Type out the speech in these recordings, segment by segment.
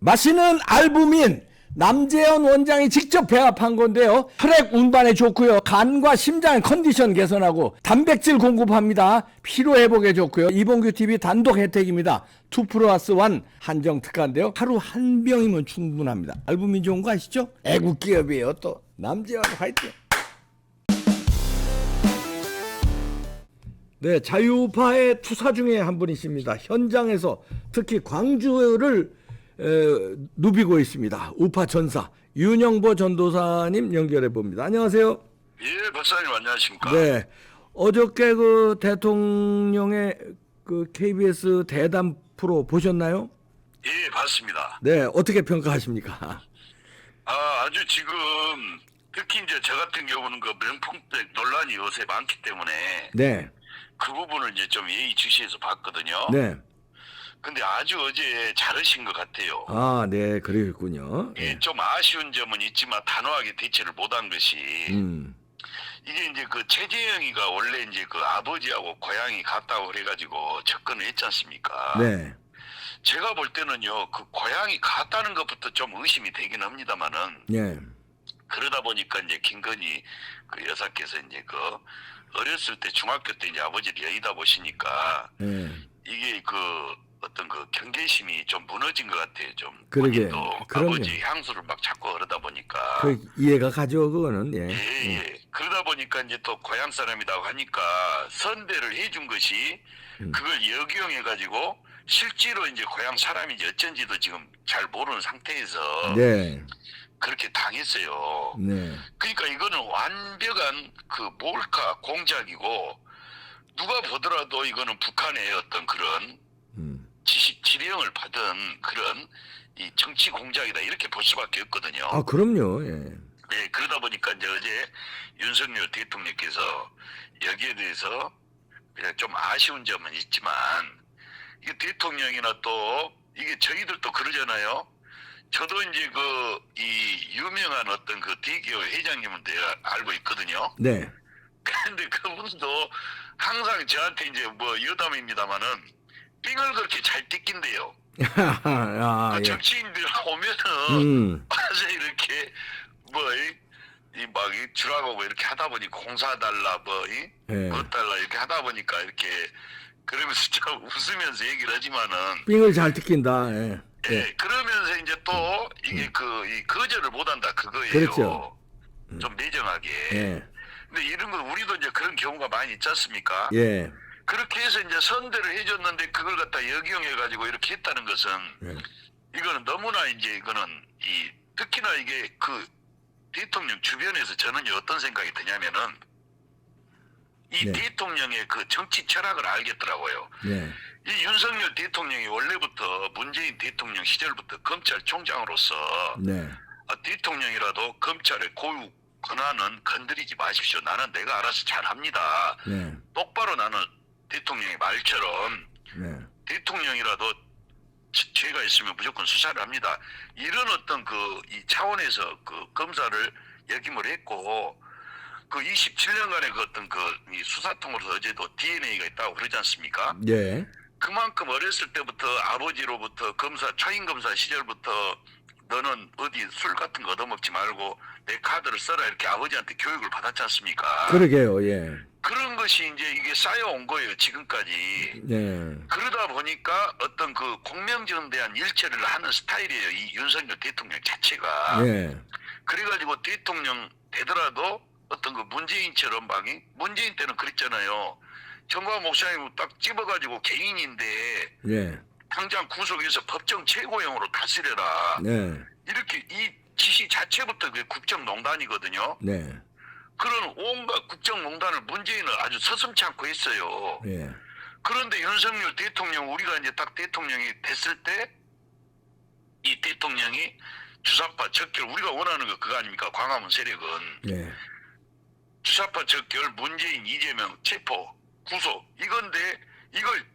마시는 알부민 남재현 원장이 직접 배합한 건데요. 혈액 운반에 좋고요. 간과 심장 컨디션 개선하고 단백질 공급합니다. 피로 회복에 좋고요. 이봉규 TV 단독 혜택입니다. 2 플러스 1 한정 특가인데요. 하루 한 병이면 충분합니다. 알부민 좋은 거 아시죠? 애국 기업이에요. 또 남재현 화이팅. 네, 자유파의 투사 중에 한 분이십니다. 현장에서 특히 광주를 에, 누비고 있습니다. 우파 전사 윤영보 전도사님 연결해 봅니다. 안녕하세요. 예, 박사님 안녕하십니까? 네, 어저께 그 대통령의 그 KBS 대담 프로 보셨나요? 예, 봤습니다. 네, 어떻게 평가하십니까? 아, 아주 지금 특히 이제 저 같은 경우는 그 명품백 논란이 요새 많기 때문에 네, 그 부분을 이제 좀 예의주시해서 봤거든요. 네, 근데 아주 어제 잘하신 것 같아요. 아, 네, 그러겠군요. 예, 네. 좀 아쉬운 점은 있지만 단호하게 대처를 못한 것이 음, 이게 이제 그 최재영이가 원래 이제 그 아버지하고 고향이 같다고 그래가지고 접근을 했지 않습니까? 네, 제가 볼 때는요, 그 고향이 같다는 것부터 좀 의심이 되긴 합니다만은 네, 그러다 보니까 이제 김건희 그 여사께서 이제 그 어렸을 때 중학교 때 이제 아버지를 여의다 보시니까 네. 이게 그 어떤 그 경계심이 좀 무너진 것 같아요. 좀 그러게. 본인도 그럼요. 아버지 향수를 막 자꾸 그러다 보니까 그 이해가 가죠, 그거는. 예. 예, 예. 그러다 보니까 이제 또 고향 사람이라고 하니까 선대를 해준 것이 음. 그걸 역이용해 가지고 실제로 이제 고향 사람인지 어쩐지도 지금 잘 모르는 상태에서 네, 그렇게 당했어요. 네, 그러니까 이거는 완벽한 그 몰카 공작이고 누가 보더라도 이거는 북한의 어떤 그런 음, 지식 지령을 받은 그런 이 정치 공작이다 이렇게 볼 수밖에 없거든요. 아, 그럼요. 예. 네, 그러다 보니까 이제 어제 윤석열 대통령께서 여기에 대해서 그냥 좀 아쉬운 점은 있지만 이게 대통령이나 또 이게 저희들도 그러잖아요. 저도 이제 그 이 유명한 어떤 그 대기업 회장님은 내가 알고 있거든요. 네. 근데 그분도 항상 저한테 이제 뭐 여담입니다마는 삥을 그렇게 잘 뜯긴대요. 아, 그 예. 정치인들 오면은 음, 와서 이렇게 뭐이막 주라고 뭐 이렇게 하다 보니 공사 달라 뭐이 예. 뭐 달라 이렇게 하다 보니까 이렇게 그러면서 좀 웃으면서 얘기를 하지만은 삥을 잘 뜯긴다. 예. 예, 예. 그러면서 이제 또 이게 그 이 거절을 못한다 그거예요. 그렇죠. 좀 매정하게. 예. 근데 이런 건 우리도 이제 그런 경우가 많이 있지 않습니까? 예. 그렇게 해서 이제 선대를 해줬는데 그걸 갖다 역이용해 가지고 이렇게 했다는 것은 예. 이거는 너무나 이제 이거는 이 특히나 이게 그 대통령 주변에서 저는요 어떤 생각이 드냐면은 이 네. 대통령의 그 정치 철학을 알겠더라고요. 예. 이 윤석열 대통령이 원래부터 문재인 대통령 시절부터 검찰총장으로서 네. 아, 대통령이라도 검찰의 고유 권한은 건드리지 마십시오. 나는 내가 알아서 잘합니다. 네. 똑바로 나는 대통령의 말처럼 네. 대통령이라도 지- 죄가 있으면 무조건 수사를 합니다. 이런 어떤 그 이 차원에서 그 검사를 역임을 했고 그 27년간의 그 어떤 그이 수사통으로서 어제도 DNA가 있다고 그러지 않습니까? 예. 그만큼 어렸을 때부터 아버지로부터 검사 초임 검사 시절부터 너는 어디 술 같은 거 얻어먹지 말고 내 카드를 써라 이렇게 아버지한테 교육을 받았지 않습니까? 그러게요. 예. 그런 것이 이제 이게 쌓여온 거예요 지금까지. 네. 그러다 보니까 어떤 그 공명정대한 일처리를 하는 스타일이에요. 이 윤석열 대통령 자체가. 예. 그래가지고 대통령 되더라도 어떤 그 문재인처럼 막이 문재인 때는 그랬잖아요. 정광 목사님 딱 집어가지고 개인인데 예. 당장 구속해서 법정 최고형으로 다스려라. 네. 이렇게 이 지시 자체부터 그 국정농단이거든요. 네. 그런 온갖 국정농단을 문재인은 아주 서슴치 않고 했어요. 예. 그런데 윤석열 대통령 우리가 이제 딱 대통령이 됐을 때 이 대통령이 주사파 적결 우리가 원하는 거 그거 아닙니까 광화문 세력은 예. 주사파 적결 문재인 이재명 체포 구속 이건데 이걸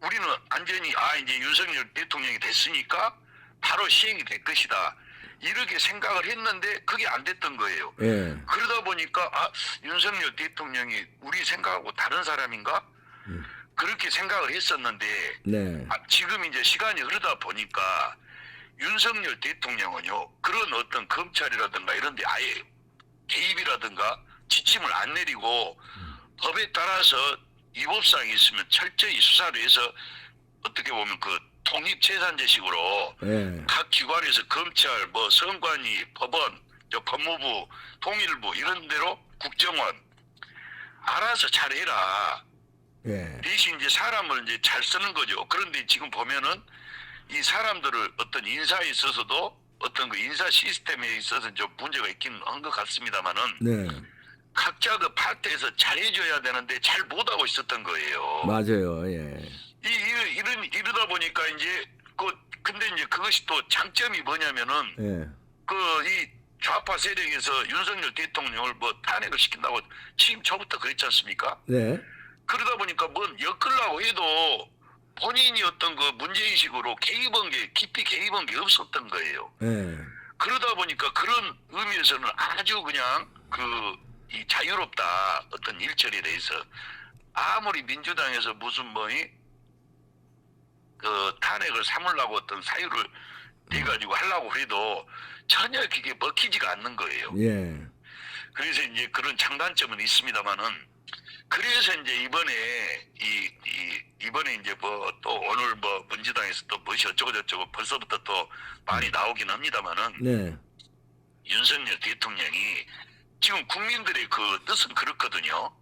우리는 안전히 아 이제 윤석열 대통령이 됐으니까 바로 시행이 될 것이다 이렇게 생각을 했는데 그게 안 됐던 거예요. 예. 그러다 보니까 아 윤석열 대통령이 우리 생각하고 다른 사람인가 음. 그렇게 생각을 했었는데 네. 아, 지금 이제 시간이 흐르다 보니까 윤석열 대통령은요 그런 어떤 검찰이라든가 이런 데 아예 개입이라든가 지침을 안 내리고 법에 따라서 위법사항이 있으면 철저히 수사를 해서 어떻게 보면 그 독립재산제식으로 예. 각 기관에서 검찰, 뭐 선관위, 법원, 저 법무부, 통일부 이런 데로 국정원 알아서 잘해라. 예. 대신 이제 사람을 이제 잘 쓰는 거죠. 그런데 지금 보면은 이 사람들을 어떤 인사에 있어서도 어떤 그 인사 시스템에 있어서 좀 문제가 있긴 한 것 같습니다만은 네. 각자 그 파트에서 잘해줘야 되는데 잘 못하고 있었던 거예요. 맞아요. 예. 이, 이 이런 이러다 보니까 이제 그 근데 이제 그것이 또 장점이 뭐냐면은 예. 그 이 좌파 세력에서 윤석열 대통령을 뭐 탄핵을 시킨다고 취임 초부터 그랬지 않습니까? 네. 그러다 보니까 뭔 엮으려고 해도 본인이 어떤 그 문제의식으로 개입한 게 깊이 개입한 게 없었던 거예요. 예. 그러다 보니까 그런 의미에서는 아주 그냥 그 이 자유롭다 어떤 일처리에 대해서 아무리 민주당에서 무슨 뭐이 그 탄핵을 삼으려고 어떤 사유를 내 가지고 하려고 해도 전혀 그게 먹히지가 않는 거예요. 예. 그래서 이제 그런 장단점은 있습니다만은 그래서 이제 이번에 이, 이 이번에 이제 뭐 또 오늘 뭐 민주당에서 또 무엇이 어쩌고 저쩌고 벌써부터 또 많이 나오긴 합니다만은 네. 윤석열 대통령이 지금 국민들의 그 뜻은 그렇거든요.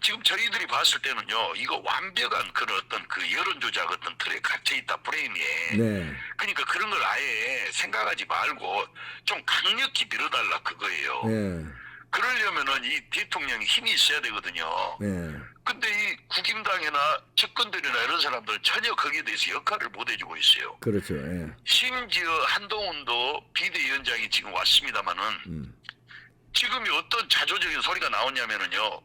지금 저희들이 봤을 때는요, 이거 완벽한 그런 어떤 그 여론조작 어떤 틀에 갇혀있다, 프레임에. 네. 그러니까 그런 걸 아예 생각하지 말고 좀 강력히 밀어달라 그거예요. 네. 그러려면은 이 대통령이 힘이 있어야 되거든요. 네. 근데 이 국임당이나 측근들이나 이런 사람들은 전혀 거기에 대해서 역할을 못 해주고 있어요. 그렇죠. 예. 심지어 한동훈도 비대위원장이 지금 왔습니다마는 음. 지금이 어떤 자조적인 소리가 나오냐면은요.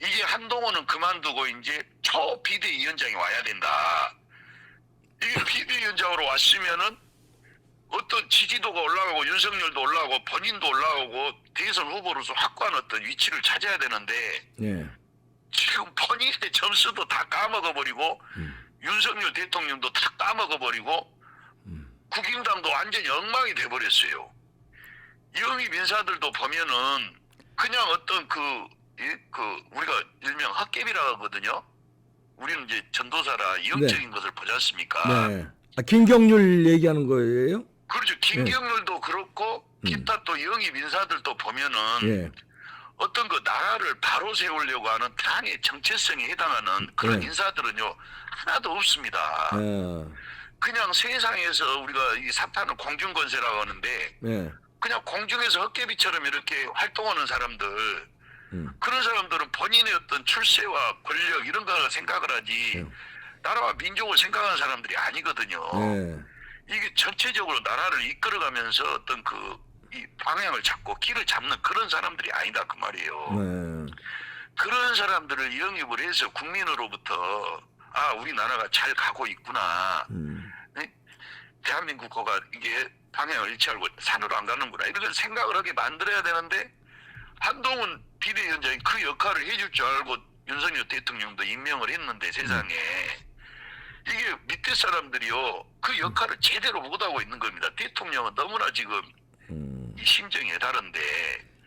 이게 한동훈은 그만두고 이제 초 비대위원장이 와야 된다. 이게 비대위원장으로 왔으면은 어떤 지지도가 올라가고 윤석열도 올라가고 본인도 올라가고 대선 후보로서 확고한 어떤 위치를 찾아야 되는데 예. 지금 본인의 점수도 다 까먹어버리고 음. 윤석열 대통령도 다 까먹어버리고 음. 국임당도 완전히 엉망이 돼버렸어요. 영입 인사들도 보면은 그냥 어떤 그, 이- 그 우리가 일명 헛개비라 하거든요. 우리는 이제 전도사라 영적인 것을 보지 않습니까? 네. 아, 김경률 얘기하는 거예요? 그렇죠. 김경률도 그렇고 음. 기타 또 영입 인사들도 보면은 예. 어떤 그 나라를 바로 세우려고 하는 당의 정체성에 해당하는 그런 네. 인사들은요 하나도 없습니다. 어. 그냥 세상에서 우리가 이 사탄을 공중건세라고 하는데 네. 그냥 공중에서 헛개비처럼 이렇게 활동하는 사람들 음. 그런 사람들은 본인의 어떤 출세와 권력 이런 걸 생각을 하지 음. 나라와 민족을 생각하는 사람들이 아니거든요. 네. 이게 전체적으로 나라를 이끌어가면서 어떤 그 이 방향을 잡고 길을 잡는 그런 사람들이 아니다 그 말이에요. 네. 그런 사람들을 영입을 해서 국민으로부터 아 우리 나라가 잘 가고 있구나. 음. 대한민국 거가 이게 방향을 잃지 않고 산으로 안 가는구나 이렇게 생각을 하게 만들어야 되는데 한동훈 비대위원장이 그 역할을 해줄 줄 알고 윤석열 대통령도 임명을 했는데 세상에 이게 밑에 사람들이요 그 역할을 제대로 못하고 있는 겁니다 대통령은 너무나 지금 음. 이 심정이 다른데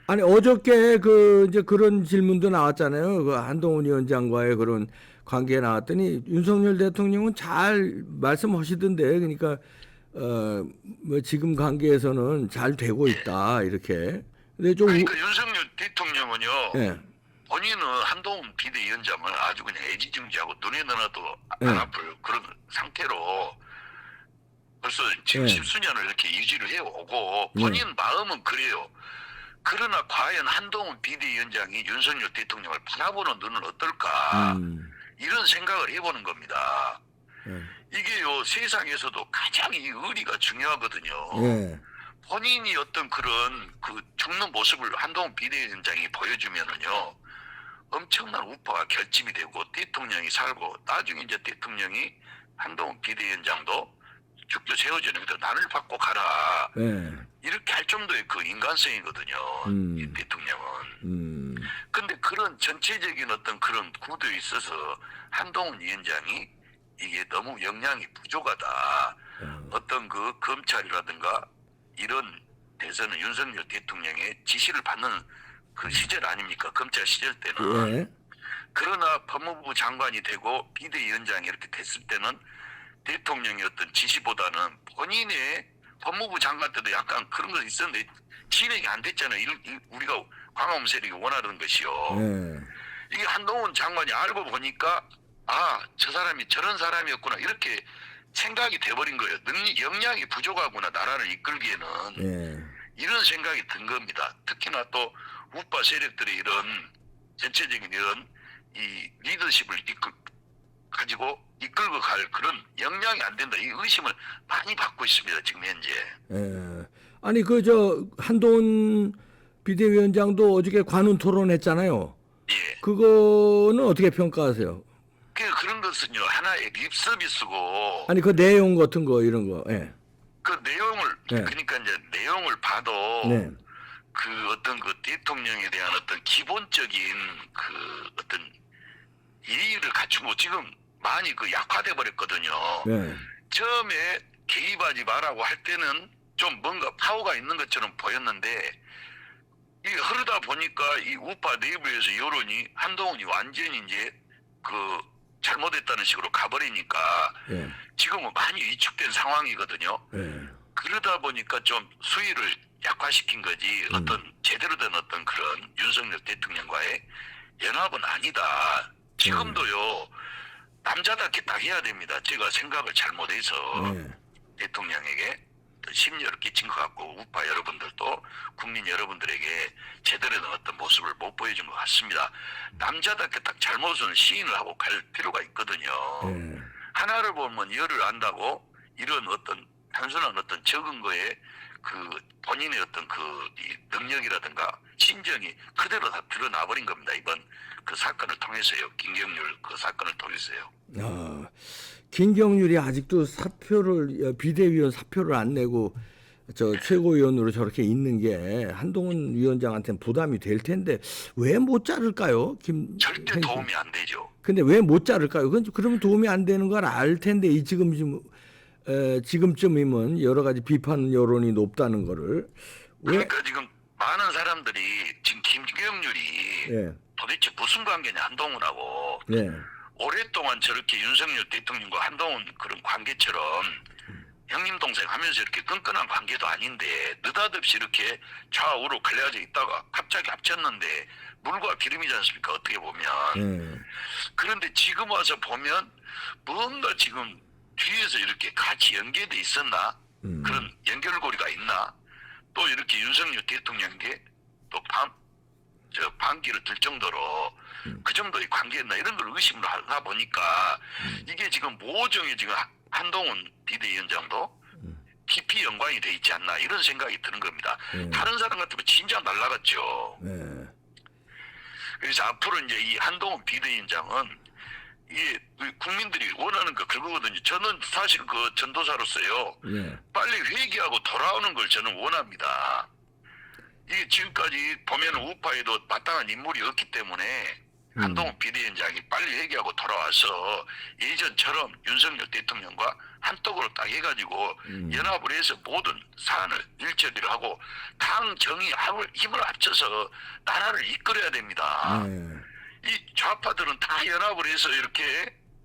아니 어저께 그 이제 그런 질문도 나왔잖아요. 그 한동훈 위원장과의 그런 관계 나왔더니 윤석열 대통령은 잘 말씀하시던데 그러니까 어 뭐 지금 관계에서는 잘 되고 있다 이렇게. 근데 좀 우- 그러니까 윤석열 대통령은요 예. 본인은 한동훈 비대위원장을 아주 그냥 애지중지하고 눈에 넣어도 네. 안 아플 그런 상태로 벌써 지금 네. 십수년을 이렇게 유지를 해오고 네. 본인 마음은 그래요. 그러나 과연 한동훈 비대위원장이 윤석열 대통령을 바라보는 눈은 어떨까 음. 이런 생각을 해보는 겁니다. 예. 이게요 세상에서도 가장 이 의리가 중요하거든요. 예. 본인이 어떤 그런 그 죽는 모습을 한동훈 비대위원장이 보여주면은요 엄청난 우파가 결집이 되고 대통령이 살고 나중에 이제 대통령이 한동훈 비대위원장도 죽도 세워주는데 나를 받고 가라 예. 이렇게 할 정도의 그 인간성이거든요 음. 이 대통령은 음. 근데 그런 전체적인 어떤 그런 구도에 있어서 한동훈 위원장이 이게 너무 역량이 부족하다 어. 어떤 그 검찰이라든가 이런 대선은 윤석열 대통령의 지시를 받는 그 시절 아닙니까? 검찰 시절 때는. 예. 그러나 법무부 장관이 되고 비대위원장이 이렇게 됐을 때는 대통령의 어떤 지시보다는 본인의 법무부 장관 때도 약간 그런 거 있었는데 진행이 안 됐잖아요. 일- 일- 우리가 광화문 세력이 원하는 것이요. 예. 이게 한동훈 장관이 알고 보니까 아 저 사람이 저런 사람이었구나 이렇게 생각이 돼버린 거예요. 능력 역량이 부족하구나 나라를 이끌기에는 예. 이런 생각이 든 겁니다. 특히나 또 우파 세력들의 이런 전체적인 이런 이 리더십을 이끌 가지고 이끌고 갈 그런 역량이 안 된다. 이 의심을 많이 받고 있습니다. 지금 현재. 예. 아니 그 저 한동훈 비대위원장도 어저께 관훈 토론했잖아요. 예. 그거는 어떻게 평가하세요? 것은요 하나의 립 서비스고 아니 그 내용 같은 거 이런 거. 예. 그 내용을 네. 그러니까 이제 내용을 봐도 네. 그 어떤 그 대통령에 대한 어떤 기본적인 그 어떤 예의를 갖추고 지금 많이 그 약화돼 버렸거든요. 네. 처음에 개입하지 마라고 할 때는 좀 뭔가 파워가 있는 것처럼 보였는데 이 흐르다 보니까 이 우파 내부에서 여론이 한동훈이 완전히 이제 그 잘못했다는 식으로 가버리니까 예. 지금은 많이 위축된 상황이거든요. 예. 그러다 보니까 좀 수위를 약화시킨 거지 어떤 제대로 된 어떤 그런 윤석열 대통령과의 연합은 아니다. 지금도요 남자답게 딱 해야 됩니다. 제가 생각을 잘못해서 예. 대통령에게 또 심려를 끼친 것 같고 우파 여러분들도 국민 여러분들에게 제대로 된 어떤 모습을 못 보여준 것 같습니다. 남자답게 딱 잘못은 시인을 하고 갈 필요가 있거든요. 예. 하나를 보면 열을 안다고 이런 어떤 단순한 어떤 적은 거에 그 본인의 어떤 그이 능력이라든가 심정이 그대로 다 드러나 버린 겁니다. 이번 그 사건을 통해서요. 김경률 그 사건을 통해서요. 아, 김경률이 아직도 사표를 어, 비대위원 사표를 안 내고 저 최고위원으로 저렇게 있는 게 한동훈 위원장한테는 부담이 될 텐데 왜 못 자를까요? 김 절대. 도움이 안 되죠. 근데 왜 못 자를까요? 그건 그러면 도움이 안 되는 걸 알 텐데 이 지금 좀 에, 지금쯤이면 여러 가지 비판 여론이 높다는 거를 왜 그러니까 지금 많은 사람들이 지금 김경률이 예. 도대체 무슨 관계냐 한동훈하고 예. 오랫동안 저렇게 윤석열 대통령과 한동훈 그런 관계처럼 형님 동생 하면서 이렇게 끈끈한 관계도 아닌데 느닷없이 이렇게 좌우로 갈려져 있다가 갑자기 합쳤는데 물과 기름이지 않습니까 어떻게 보면 예. 그런데 지금 와서 보면 뭔가 지금 뒤에서 이렇게 같이 연계돼 있었나 음. 그런 연결고리가 있나 또 이렇게 윤석열 대통령께 또 반 저 반기를 들 정도로 그 정도의 관계였나 이런 걸 의심을 하다 보니까 이게 지금 모종의 지금 하- 한동훈 비대위원장도 깊이 연관이 돼 있지 않나 이런 생각이 드는 겁니다. 음. 다른 사람 같으면 진짜 날라갔죠. 예. 그래서 앞으로 이제 이 한동훈 비대위원장은 이게 우리 국민들이 원하는 거 그거거든요. 저는 사실 그 전도사로서요. 예. 빨리 회개하고 돌아오는 걸 저는 원합니다. 이게 지금까지 보면 우파에도 마땅한 인물이 없기 때문에 한동훈 비대위원장이 빨리 회개하고 돌아와서 예전처럼 윤석열 대통령과 한떡으로 딱 해가지고 음. 연합을 해서 모든 사안을 일처리를 하고 당 정의 힘을 합쳐서 나라를 이끌어야 됩니다. 예. 이 좌파들은 다 연합을 해서 이렇게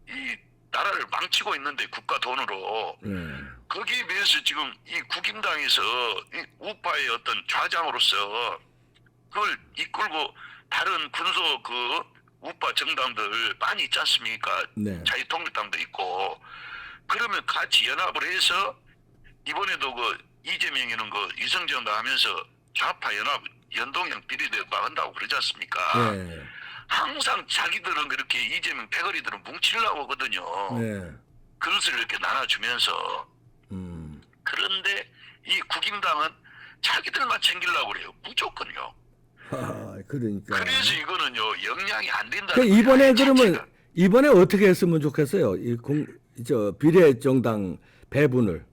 이 나라를 망치고 있는데 국가 돈으로 예. 거기에 비해서 지금 이 국힘당에서 이 우파의 어떤 좌장으로서 그걸 이끌고 다른 군소 그 우파 정당들 많이 있지 않습니까? 네. 자유통일당도 있고 그러면 같이 연합을 해서 이번에도 그 이재명이는 그 이성정당 하면서 좌파 연합 연동형 비리대 막은다고 그러지 않습니까? 예. 항상 자기들은 그렇게 이재명 패거리들은 뭉치려고 하거든요. 예. 그것을 이렇게 나눠주면서 음. 그런데 이 국임당은 자기들만 챙기려고 그래요. 무조건요. 하, 그러니까. 그래서 이거는요 역량이 안 된다. 그 이번에 그러면 이번에 어떻게 했으면 좋겠어요? 이 공, 저 비례 정당 배분을.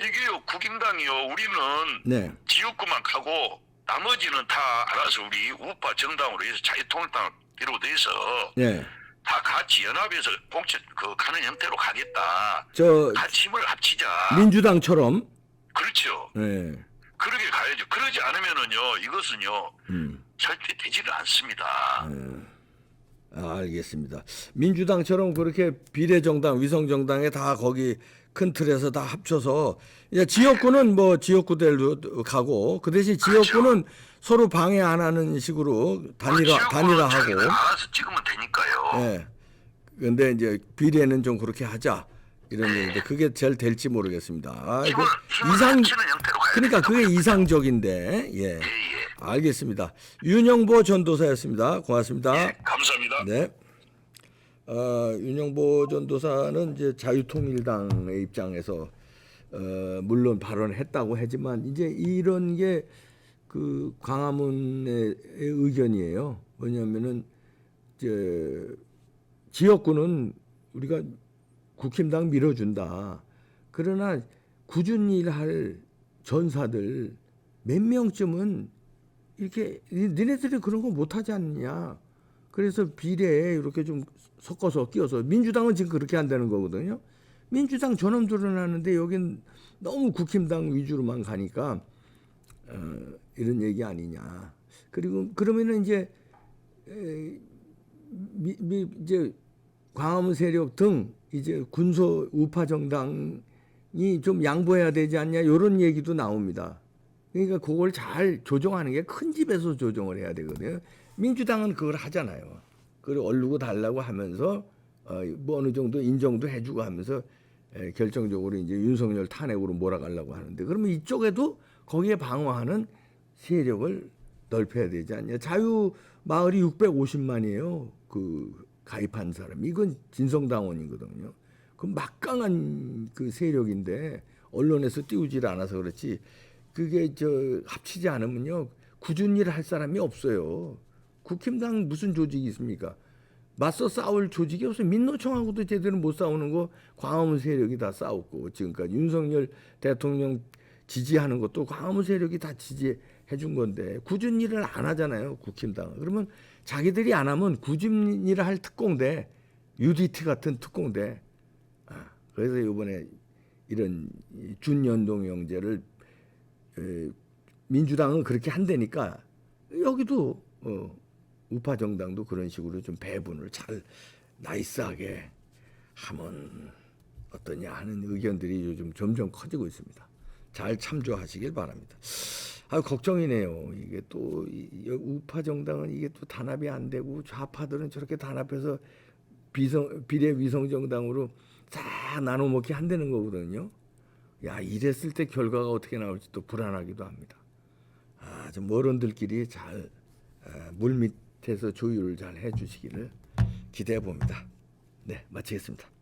이게요 국임당이요 우리는 네. 지역구만 가고 나머지는 다 알아서 우리 우파 정당으로 해서 자유통일당 비롯해서 네. 다 같이 연합해서 공천 그 가는 형태로 가겠다. 저 같이 힘을 합치자. 민주당처럼 그렇죠. 예. 그렇게 가야죠. 그러지 않으면은요, 이것은요, 음. 절대 되지를 않습니다. 아, 알겠습니다. 민주당처럼 그렇게 비례정당, 위성정당에 다 거기 큰 틀에서 다 합쳐서 이제 지역구는 뭐 지역구대로 가고 그 대신 지역구는 서로 방해 안 하는 식으로 단일화 단일화하고 알아서 찍으면 되니까요. 예. 근데 이제 비례는 좀 그렇게 하자 이런 얘기인데 그게 잘 될지 모르겠습니다. 아, 이거 힘을, 힘을 이상 합치는 형태로 가야 그러니까 된다고 그게 이상적인데 예. 예, 예. 알겠습니다. 윤영보 전도사였습니다. 고맙습니다. 예, 감사합니다. 네. 어, 윤영보 전도사는 이제 자유통일당의 입장에서 어, 물론 발언했다고 하지만 이제 이런 게 그 광화문의 의견이에요. 뭐냐면은 이제 지역구는 우리가 국힘당 밀어준다. 그러나 꾸준히 일할 전사들 몇 명쯤은 이렇게 니- 니네들이 그런 거 못하지 않느냐. 그래서 비례에 이렇게 좀 섞어서 끼워서 민주당은 지금 그렇게 한다는 거거든요. 민주당 저놈들은 하는데 여긴 너무 국힘당 위주로만 가니까 어, 이런 얘기 아니냐. 그리고 그러면은 이제 에, 미, 미, 이제 광화문 세력 등 이제 군소 우파 정당이 좀 양보해야 되지 않냐 이런 얘기도 나옵니다. 그러니까 그걸 잘 조정하는 게 큰 집에서 조정을 해야 되거든요. 민주당은 그걸 하잖아요. 그걸 얼르고 달라고 하면서 어, 뭐 어느 정도 인정도 해주고 하면서 에, 결정적으로 이제 윤석열 탄핵으로 몰아가려고 하는데 그러면 이쪽에도 거기에 방어하는 세력을 넓혀야 되지 않냐. 자유 마을이 650만이에요. 그 가입한 사람. 이건 진성당원이거든요. 그 막강한 그 세력인데 언론에서 띄우질 않아서 그렇지. 그게 저 합치지 않으면요 꾸준히 일할 사람이 없어요. 국힘당 무슨 조직이 있습니까? 맞서 싸울 조직이 없어요. 민노총하고도 제대로 못 싸우는 거 광화문 세력이 다 싸웠고 지금까지 윤석열 대통령 지지하는 것도 광화문 세력이 다 지지해 준 건데 꾸준히 일을 안 하잖아요. 국힘당은. 그러면 자기들이 안 하면 꾸준히 일을 할 특공대 UDT 같은 특공대. 아, 그래서 이번에 이런 이 준연동형제를 에, 민주당은 그렇게 한다니까 여기도 어, 우파 정당도 그런 식으로 좀 배분을 잘 나이스하게 하면 어떠냐 하는 의견들이 요즘 점점 커지고 있습니다. 잘 참조하시길 바랍니다. 아 걱정이네요. 이게 또 우파 정당은 이게 또 단합이 안 되고 좌파들은 저렇게 단합해서 비성 비례 위성 정당으로 다 나눠 먹기 한다는 거거든요. 야 이랬을 때 결과가 어떻게 나올지 또 불안하기도 합니다. 아, 좀 어른들끼리 잘 아, 물 밑에서 조율을 잘 해주시기를 기대해 봅니다. 네, 마치겠습니다.